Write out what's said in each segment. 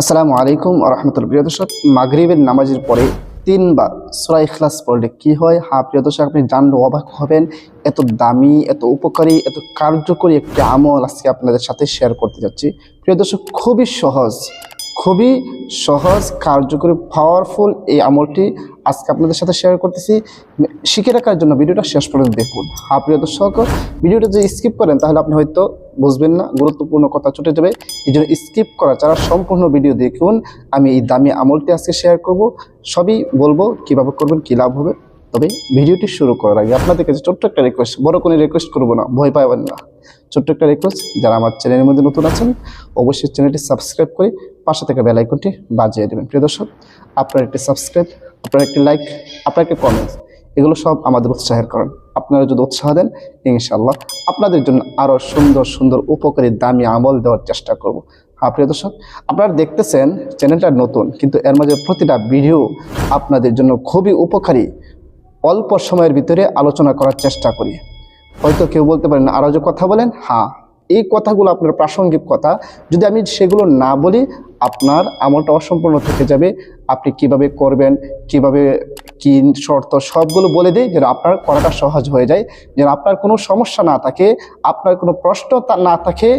আসসালামু আলাইকুম রহমতুল প্রিয় দর্শক, মাগরীবের নামাজের পরে তিনবার সুরা ইখলাস পড়লে কি হয়? হ্যাঁ প্রিয় দর্শক, আপনি জানলে অবাক হবেন। এত দামি, এত উপকারী, এত কার্যকরী একটি আমল আজকে আপনাদের সাথে শেয়ার করতে যাচ্ছি। প্রিয় দর্শক, খুবই সহজ। খুবই সহজ, কার্যকরী পাওয়ারফুল এই আমলটি আজকে আপনাদের সাথে শেয়ার করতেছি। শিখে রাখার জন্য ভিডিওটা শেষ পর্যন্ত দেখুন। হ্যাঁ প্রিয় দর্শক, ভিডিওটা যদি স্কিপ করেন, তাহলে আপনি হয়তো বুঝবেন না, গুরুত্বপূর্ণ কথা ছুটে যাবে। এই জন্য স্কিপ করা ছাড়া সম্পূর্ণ ভিডিও দেখুন। আমি এই দামি আমলটি আজকে শেয়ার করব। সবই বলব কীভাবে করবেন, কী লাভ হবে। তবে ভিডিওটি শুরু করার আগে আপনাদের কাছে ছোট্ট একটা রিকোয়েস্ট বড় কোনো রিকোয়েস্ট করব না, ভয় পাবেন না। ছোট্ট একটা রিকোয়েস্ট যারা আমার চ্যানেলের মধ্যে নতুন আছেন, অবশ্যই চ্যানেলটি সাবস্ক্রাইব করে পাশে থেকে বেল আইকনটি বাজিয়ে দেবেন। প্রিয় দর্শক, আপনার একটি সাবস্ক্রাইব আপনার একটি লাইক আপনার একটি কমেন্টস এগুলো সব আমাদের উৎসাহের কারণ আপনারা যদি উৎসাহ দেন ইনশাল্লাহ আপনাদের জন্য আরও সুন্দর সুন্দর, উপকারী, দামি আমল দেওয়ার চেষ্টা করব। হ্যাঁ প্রিয় দর্শক, আপনারা দেখতেছেন চ্যানেলটা নতুন, কিন্তু এর মাঝে প্রতিটা ভিডিও আপনাদের জন্য খুবই উপকারী। অল্প সময়ের ভিতরে আলোচনা করার চেষ্টা করি। হয়তো কেউ বলতে পারেন আরও যে কথা বলেন হ্যাঁ এই কথাগুলো আপনার প্রাসঙ্গিক কথা। যদি আমি সেগুলো না বলি, আপনার আমলটা অসম্পূর্ণ থেকে যাবে। আপনি কীভাবে করবেন, কীভাবে, কি শর্ত, সবগুলো বলে দিই যেন আপনার করাটা সহজ হয়ে যায়, যেন আপনার কোনো সমস্যা না থাকে, আপনার কোনো প্রশ্ন না থাকে।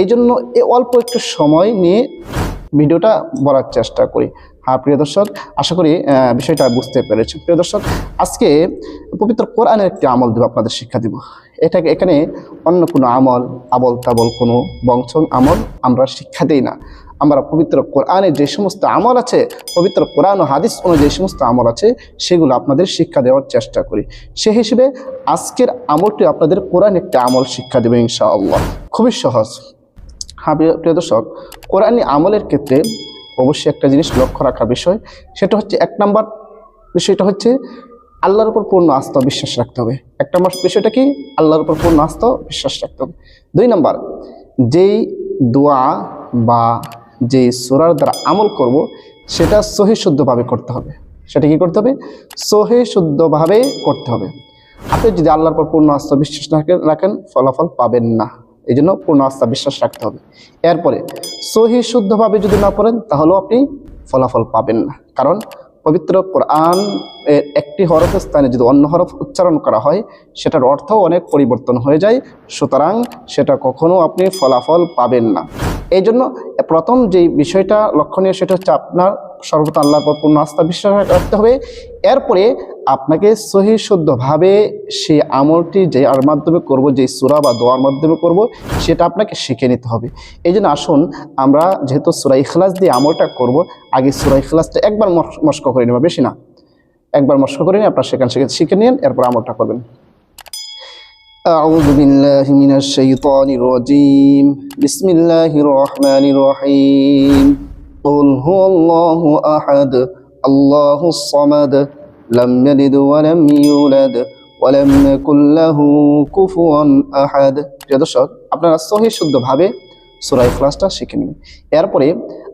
এই জন্য এই অল্প একটু সময় নিয়ে ভিডিওটা বলার চেষ্টা করি। হ্যাঁ প্রিয় দর্শক, আশা করি বিষয়টা বুঝতে পেরেছি প্রিয় দর্শক, আজকে পবিত্র কোরআনের একটি আমল দেব, আপনাদের শিক্ষা দিব। এটাকে এখানে অন্য কোনো আমল আবল তাবল কোনো বংশ আমল আমরা শিক্ষা দিই না। আমরা পবিত্র কোরআনে যে সমস্ত আমল আছে, পবিত্র কোরআন ও হাদিস অনুযায়ী যে সমস্ত আমল আছে, সেগুলো আপনাদের শিক্ষা দেওয়ার চেষ্টা করি। সে হিসেবে আজকের আমলটি আপনাদের কোরআন একটা আমল শিক্ষা দেবে ইনশাআল্লাহ। খুবই সহজ। হ্যাঁ প্রিয় দর্শক, কোরআনী আমলের ক্ষেত্রে অবশ্যই একটা জিনিস লক্ষ্য রাখার বিষয়, সেটা হচ্ছে এক নম্বর বিষয়টা হচ্ছে আল্লাহর উপর পূর্ণ আস্থা বিশ্বাস রাখতে হবে। এক নম্বর বিষয়টা কি? আল্লাহর উপর পূর্ণ আস্থা বিশ্বাস রাখতে হবে। দুই নম্বর, যেই দোয়া বা যেই সুরার দ্বারা আমল করব, সেটা সহি শুদ্ধভাবে করতে হবে। সেটা কি করতে হবে? সহি শুদ্ধভাবে করতে হবে। আপনি যদি আল্লাহর উপর পূর্ণ আস্থা বিশ্বাস রাখেন, ফলাফল পাবেন না। এই জন্য পূর্ণ আস্থা বিশ্বাস রাখতে হবে। এরপরে, সহি শুদ্ধভাবে যদি না পড়েন, তাহলেও আপনি ফলাফল পাবেন না। কারণ পবিত্র কোরআন একটি হরফের স্থানে যদি অন্য হরফ উচ্চারণ করা হয়, সেটার অর্থও অনেক পরিবর্তন হয়ে যায়। সুতরাং সেটা কখনো আপনি ফলাফল পাবেন না। এই জন্য প্রথম যে বিষয়টা লক্ষণীয় সেটা হচ্ছে আপনার সর্বত আল্লাহর পর পূর্ণ আস্থা বিশ্বাস রাখতে হবে। এরপরে আপনাকে সহি শুদ্ধভাবে সেই আমলটি যে আর মাধ্যমে করব যে সুরা বা দোয়ার মাধ্যমে করব সেটা আপনাকে শিখে নিতে হবে এই জন্য আসুন আমরা যেহেতু সুরা ইখলাস দিয়ে আমলটা করব আগে সুরা ইখলাসটা একবার মশ- মস্ক করে নেব বেশি না একবার মস্ক করে নিয়ে আপনার সেখান থেকে শিখে নিন এরপর আমলটা করবেন أعوذ بالله من الشيطان الرجيم بسم الله الرحمن الرحيم قل هو الله أحد الله الصمد لم يلد ولم يولد ولم يكن له كفوا أحد প্রিয় দর্শক আপনারা সহি শুদ্ধভাবে সুরাই ক্লাসটা শিখে নেবেন এরপরে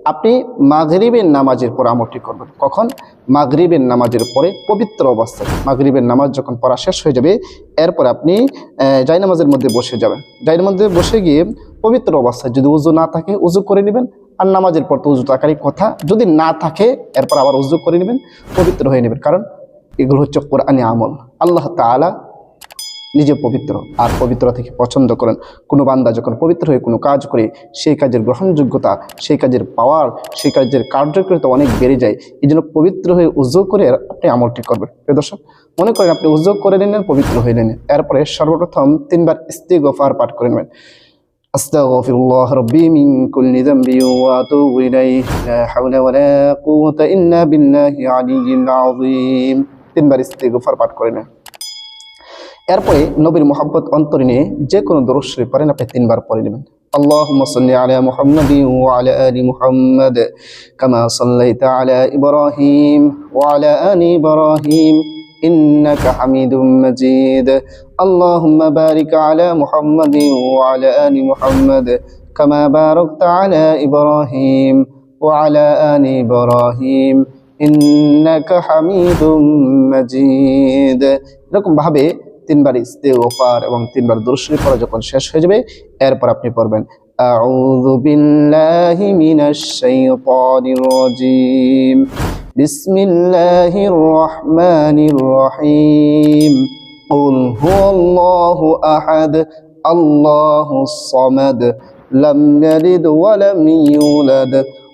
আপনি মাগরিবের নামাজের পর আমলটি করবেন কখন মাগরিবের নামাজের পরে পবিত্র অবস্থায় মাগরিবের নামাজ যখন পড়া শেষ হয়ে যাবে এরপর আপনি আহ, জায়নামাজের মধ্যে বসে যাবেন জায়নার মধ্যে বসে গিয়ে পবিত্র অবস্থায় যদি উজু না থাকে উজু করে নেবেন আর নামাজের পর তো উজু থাকারই কথা যদি না থাকে এরপর আবার উজু করে নেবেন পবিত্র হয়ে নেবেন কারণ এগুলো হচ্ছে কোরআনে আমল। আল্লাহ তালা নিজে পবিত্র, আর পবিত্র থেকে পছন্দ করেন। কোনো বান্দা যখন পবিত্র হয়ে কোনো কাজ করে, সেই কাজের গ্রহণযোগ্যতা, সেই কাজের পাওয়ার সেই কাজের কার্যকারিতা অনেক বেড়ে যায়। এই জন্য পবিত্র হয়ে উজ্জ্বল করে আপনি আমলটি করবেন। প্রিয় দর্শক, মনে করেন আপনি উজ্জ্বল করে নিলেন, পবিত্র হয়ে নিলেন। এরপরে সর্বপ্রথম তিনবার স্ত্রী গফার পাঠ করে নেবেন। أستغفر الله ربي من كل ذنب وأتوب إليه لا حول ولا قوة إلا بالله العلي العظيم তিনবার ইস্তিগফার পাঠ করে নেন এরপরে নবীর মোহাম্মত অন্তরে নিয়ে যে কোনো দরুদ শরীফ পড়েন আপনি তিনবার পড়ে নেবেন اللهم صل على محمد وعلى آل محمد كما صليت على إبراهيم وعلى آل إبراهيم إنك حميد مجيد اللهم بارك على محمد وعلى آل محمد كما باركت على إبراهيم وعلى آل إبراهيم إنك حميد مجيد এরকম ভাবে তিনবার ইস্তেগফার এবং তিনবার দুরুদ শরীফ পড়া যখন শেষ হয়ে যাবে এরপর আপনি পড়বেন أعوذ بالله من الشيطان الرجيم بسم الله الرحمن الرحيم قل هو الله أحد الله الصمد لم يلد ولم يولد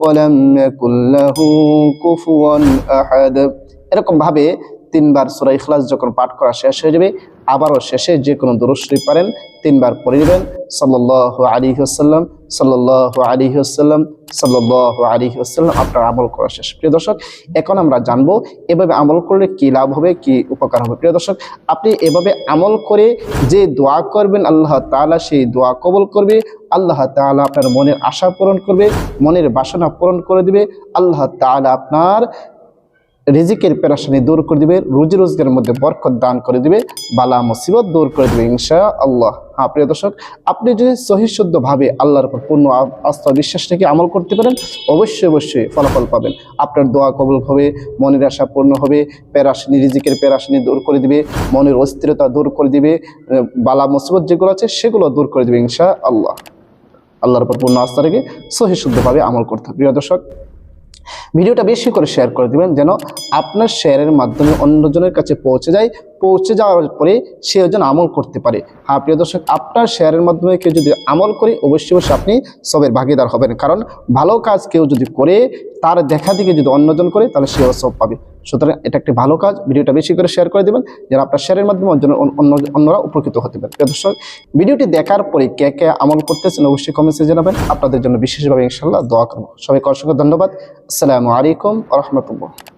ولم يكن له كفوا أحد এরকম ভাবে তিনবার সূরা ইখলাস যখন পাঠ করা শেষ হয়ে যাবে, আবারও শেষে যে কোনো দুরুশরী পারেন, তিনবার পড়ে নেবেন সাল্লাল্লাহু আলাইহি ওয়াসাল্লাম, সাল্লাল্লাহু আলাইহি ওয়াসাল্লাম, সাল্লাল্লাহু আলাইহি ওয়াসাল্লাম, আপনার আমল করা শেষ। প্রিয় দর্শক, এখন আমরা জানব এভাবে আমল করলে কি লাভ হবে, কি উপকার হবে। প্রিয় দর্শক, আপনি এভাবে আমল করে যে দোয়া করবেন, আল্লাহ তালা সেই দোয়া কবল করবে, আল্লাহ তালা আপনার মনের আশা পূরণ করবে, মনের বাসনা পূরণ করে দিবে, আল্লাহ তাআলা আপনার রিজিকের পেরাশানি দূর করে দিবে, রুজি রোজগারের মধ্যে বরকত দান করে দিবে, বালা মুসিবত দূর করে দিবে ইনশা আল্লাহ হ্যাঁ প্রিয় দর্শক, আপনি যদি সহিশুদ্ধভাবে আল্লাহর উপর পূর্ণ আস্থা বিশ্বাস রেখে আমল করতে পারেন, অবশ্যই অবশ্যই ফলাফল পাবেন। আপনার দোয়া কবল হবে, মনের আশা পূর্ণ হবে, পেরাশানি, রিজিকের পেরাশানি দূর করে দিবে, মনের অস্থিরতা দূর করে দিবে বালা মুসিবত যেগুলো আছে সেগুলো দূর করে দিবে ইনশা আল্লাহ আল্লাহর উপর পূর্ণ আস্থা রেখে সহিশুদ্ধভাবে আমল করতে প্রিয় দর্শক ভিডিওটা বেশি করে শেয়ার করে দিবেন, যেন আপনার শেয়ারের মাধ্যমে অন্যজনের কাছে পৌঁছে যায়, পৌঁছে যাওয়ার পরে সে যেন আমল করতে পারে। হ্যাঁ প্রিয় দর্শক, আপনার শেয়ারের মাধ্যমে কেউ যদি আমল করে, অবশ্যই অবশ্যই আপনি সবের ভাগিদার হবেন। কারণ ভালো কাজ কেউ যদি করে, তার দেখা দিকে যদি অন্যজন করে, তাহলে সেও সব পাবে। সুতরাং এটা একটি ভালো কাজ। ভিডিওটা বেশি করে শেয়ার করে দেবেন যারা আপনার শেয়ারের মাধ্যমে অন্য- অন্য অন্যরা উপকৃত হতে পারে। দর্শক, ভিডিওটি দেখার পরে কে কে আমল করতেছেন অবশ্যই কমেন্টসে জানাবেন। আপনাদের জন্য বিশেষভাবে ইনশাল্লাহ দোয়া করব। সবাইকে অসংখ্য ধন্যবাদ। আসসালামু আলাইকুম রহমতুল্লাহ।